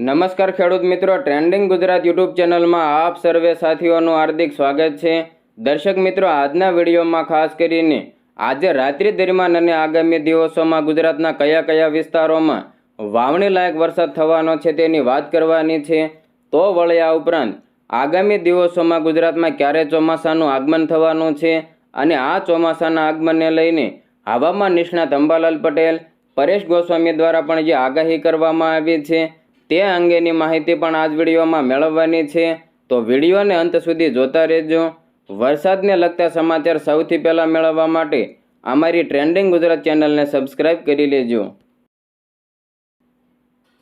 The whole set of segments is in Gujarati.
નમસ્કાર ખેડૂત મિત્રો ટ્રેન્ડિંગ ગુજરાત યુટ્યુબ ચેનલમાં આપ સર્વે સાથીઓનું હાર્દિક સ્વાગત છે. દર્શક મિત્રો, આજના વિડીયોમાં ખાસ કરીને આજે રાત્રિ દરમિયાન અને આગામી દિવસોમાં ગુજરાતના કયા કયા વિસ્તારોમાં વાવણી લાયક વરસાદ થવાનો છે તેની વાત કરવાની છે. તો વળ્યા ઉપરાંત આગામી દિવસોમાં ગુજરાતમાં ક્યારે ચોમાસાનું આગમન થવાનું છે અને આ ચોમાસાના આગમનને લઈને હવામાન નિષ્ણાત અંબાલાલ પટેલ, પરેશ ગોસ્વામી દ્વારા પણ જે આગાહી કરવામાં આવી છે. તે અંગેની માહિતી પણ આજ વિડીયોમાં મેળવવાની છે. તો વિડીયોને અંત સુધી જોતા રહેજો. વરસાદને લગતા સમાચાર સૌથી પહેલાં મેળવવા માટે અમારી ટ્રેન્ડિંગ ગુજરાત ચેનલને સબસ્ક્રાઇબ કરી લેજો.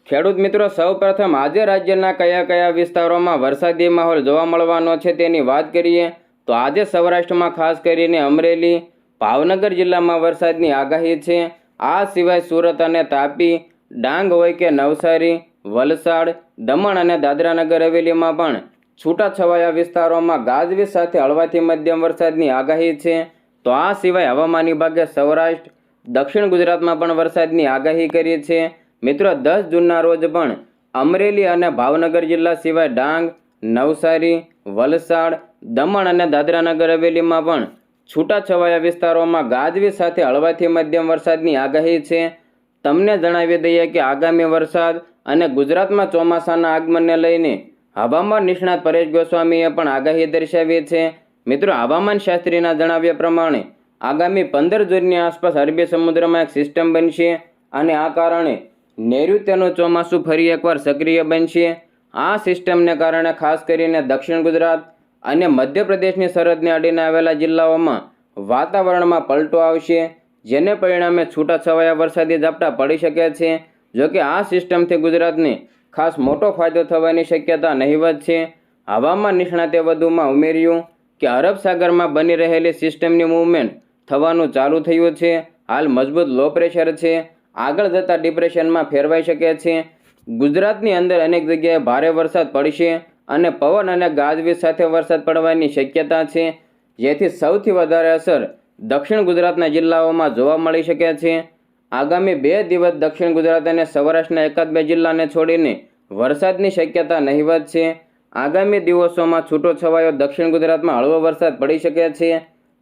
ખેડૂત મિત્રો, સૌપ્રથમ આજે રાજ્યના કયા કયા વિસ્તારોમાં વરસાદી માહોલ જોવા મળવાનો છે તેની વાત કરીએ. તો આજે સૌરાષ્ટ્રમાં ખાસ કરીને અમરેલી, ભાવનગર જિલ્લામાં વરસાદની આગાહી છે. આ સિવાય સુરત અને તાપી, ડાંગ હોય કે નવસારી વલસાડ, દમણ અને દાદરાનગર હવેલીમાં પણ છૂટાછવાયા વિસ્તારોમાં ગાજવીજ સાથે હળવાથી મધ્યમ વરસાદની આગાહી છે. તો આ સિવાય હવામાન વિભાગે સૌરાષ્ટ્ર, દક્ષિણ ગુજરાતમાં પણ વરસાદની આગાહી કરી છે. મિત્રો, દસ જૂનના રોજ પણ અમરેલી અને ભાવનગર જિલ્લા સિવાય ડાંગ, નવસારી, વલસાડ, દમણ અને દાદરાનગર હવેલીમાં પણ છૂટાછવાયા વિસ્તારોમાં ગાજવીજ સાથે હળવાથી મધ્યમ વરસાદની આગાહી છે. તમને જણાવી દઈએ કે આગામી વરસાદ અને ગુજરાતમાં ચોમાસાના આગમનને લઈને હવામાન નિષ્ણાત પરેશ ગોસ્વામીએ પણ આગાહી દર્શાવી છે. મિત્રો, હવામાન શાસ્ત્રીના જણાવ્યા પ્રમાણે આગામી પંદર જૂનની આસપાસ અરબી સમુદ્રમાં એક સિસ્ટમ બનશે અને આ કારણે નૈઋત્યનું ચોમાસું ફરી એકવાર સક્રિય બનશે. આ સિસ્ટમને કારણે ખાસ કરીને દક્ષિણ ગુજરાત અને મધ્યપ્રદેશની સરહદને અડીને આવેલા જિલ્લાઓમાં વાતાવરણમાં પલટો આવશે, જેને પરિણામે છૂટાછવાયા વરસાદી ઝાપટા પડી શકે છે. જો કે આ સિસ્ટમથી ગુજરાતને ખાસ મોટો ફાયદો થવાની શક્યતા નહીવત છે. હવામાન નિષ્ણાતે વધુમાં ઉમેર્યું કે અરબ સાગરમાં બની રહેલી સિસ્ટમની મૂવમેન્ટ થવાનું ચાલુ થયું છે. હાલ મજબૂત લો પ્રેશર છે. આગળ જતાં ડિપ્રેશનમાં ફેરવાઈ શકે છે. ગુજરાતની અંદર અનેક જગ્યાએ ભારે વરસાદ પડશે અને પવન અને ગાજવીજ સાથે વરસાદ પડવાની શક્યતા છે, જેથી સૌથી વધારે અસર દક્ષિણ ગુજરાતના જિલ્લાઓમાં જોવા મળી શકે છે. આગામી બે દિવસ દક્ષિણ ગુજરાત અને સૌરાષ્ટ્રના એકાદ બે જિલ્લાને છોડીને વરસાદની શક્યતા નહીવત છે. આગામી દિવસોમાં છૂટો છવાયો દક્ષિણ ગુજરાતમાં હળવો વરસાદ પડી શકે છે.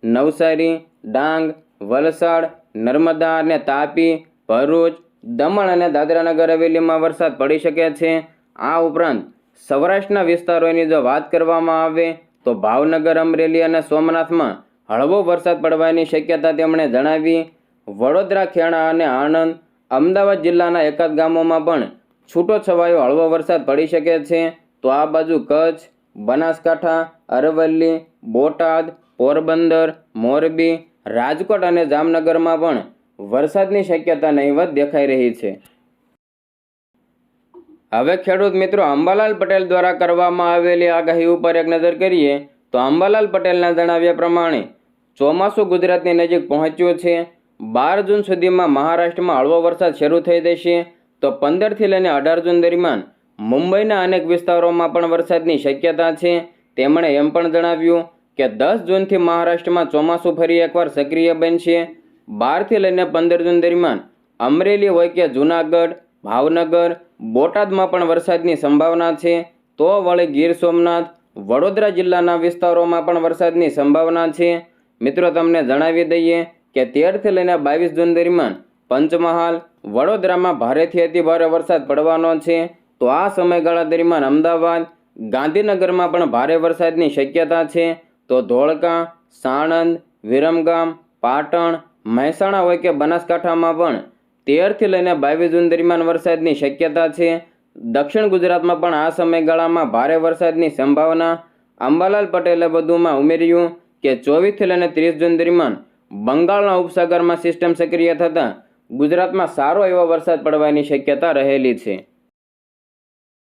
નવસારી, ડાંગ, વલસાડ, નર્મદા અને તાપી, ભરૂચ, દમણ અને દાદરાનગર હવેલીમાં વરસાદ પડી શકે છે. આ ઉપરાંત સૌરાષ્ટ્રના વિસ્તારોની જો વાત કરવામાં આવે તો ભાવનગર, અમરેલી અને સોમનાથમાં હળવો વરસાદ પડવાની શક્યતા તેમણે જણાવી. વડોદરા, ખેડા અને આણંદ, અમદાવાદ જિલ્લાના એકાદ ગામોમાં પણ છૂટો છવાયો હળવો વરસાદ પડી શકે છે. તો આ બાજુ કચ્છ, બનાસકાંઠા, અરવલ્લી, બોટાદ, પોરબંદર, મોરબી, રાજકોટ અને જામનગરમાં પણ વરસાદની શક્યતા નહીવત દેખાઈ રહી છે. હવે ખેડૂત મિત્રો, અંબાલાલ પટેલ દ્વારા કરવામાં આવેલી આગાહી ઉપર એક નજર કરીએ, તો અંબાલાલ પટેલના જણાવ્યા પ્રમાણે ચોમાસું ગુજરાતની નજીક પહોંચ્યું છે. બાર જૂન સુધીમાં મહારાષ્ટ્રમાં હળવો વરસાદ શરૂ થઈ જશે તો પંદરથી લઈને અઢાર જૂન દરમિયાન મુંબઈના અનેક વિસ્તારોમાં પણ વરસાદની શક્યતા છે. તેમણે એમ પણ જણાવ્યું કે દસ જૂનથી મહારાષ્ટ્રમાં ચોમાસું ફરી એકવાર સક્રિય બનશે. બારથી લઈને પંદર જૂન દરમિયાન અમરેલી હોય કે જૂનાગઢ, ભાવનગર, બોટાદમાં પણ વરસાદની સંભાવના છે. તો વળી ગીર સોમનાથ, વડોદરા જિલ્લાના વિસ્તારોમાં પણ વરસાદની સંભાવના છે. મિત્રો, તમને જણાવી દઈએ કે તેરથી લઈને બાવીસ જૂન દરમિયાન પંચમહાલ વડોદરામાં ભારેથી અતિ ભારે વરસાદ પડવાનો છે. તો આ સમયગાળા દરમિયાન અમદાવાદ, ગાંધીનગરમાં પણ ભારે વરસાદની શક્યતા છે. તો ધોળકા, સાણંદ, વિરમગામ, પાટણ, મહેસાણા હોય કે બનાસકાંઠામાં પણ તેરથી લઈને બાવીસ જૂન દરમિયાન વરસાદની શક્યતા છે. દક્ષિણ ગુજરાતમાં પણ આ સમયગાળામાં ભારે વરસાદની સંભાવના અંબાલાલ પટેલે વધુમાં ઉમેર્યું કે ચોવીસથી લઈને ત્રીસ જૂન દરમિયાન બંગાળના ઉપસાગરમાં સિસ્ટમ સક્રિય થતાં ગુજરાતમાં સારો એવો વરસાદ પડવાની શક્યતા રહેલી છે.